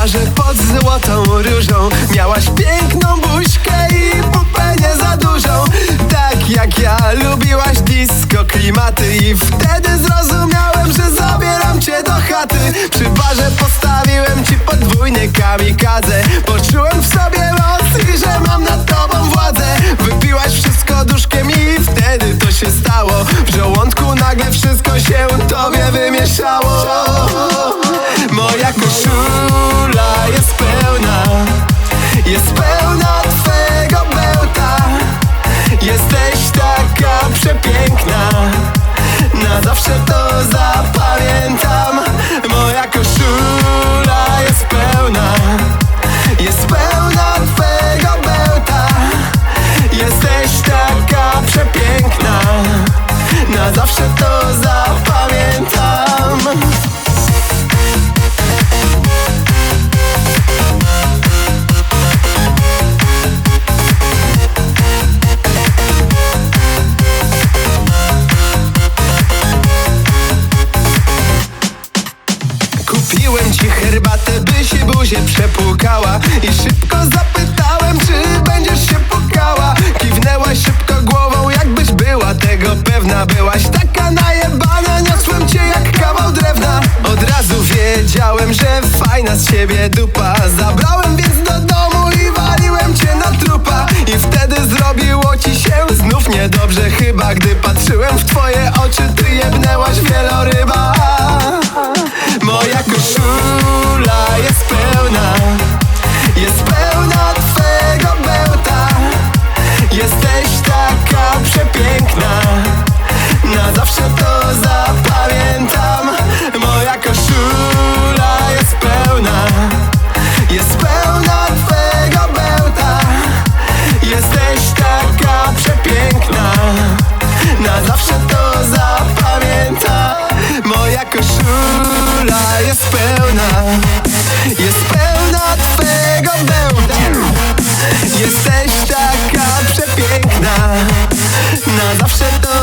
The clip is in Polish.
twarze pod złotą różą. Miałaś piękną buźkę i pupę nie za dużą. Tak jak ja lubiłaś disco klimaty I wtedy zrozumiałem, że zabieram cię do chaty. Przy barze postawiłem ci podwójne kamikadze. Poczułem się przepłukała I szybko zapytałem, czy będziesz się pukała. Kiwnęłaś szybko głową, jakbyś była tego pewna. Byłaś taka najebana, niosłem cię jak kawał drewna. Od razu wiedziałem, że fajna z ciebie dupa. Zabrałem więc do domu i waliłem cię na trupa. I wtedy zrobiło ci się znów niedobrze chyba Gdy patrzyłem w twoje oczy, ty jebnęłaś wieloryba Na zawsze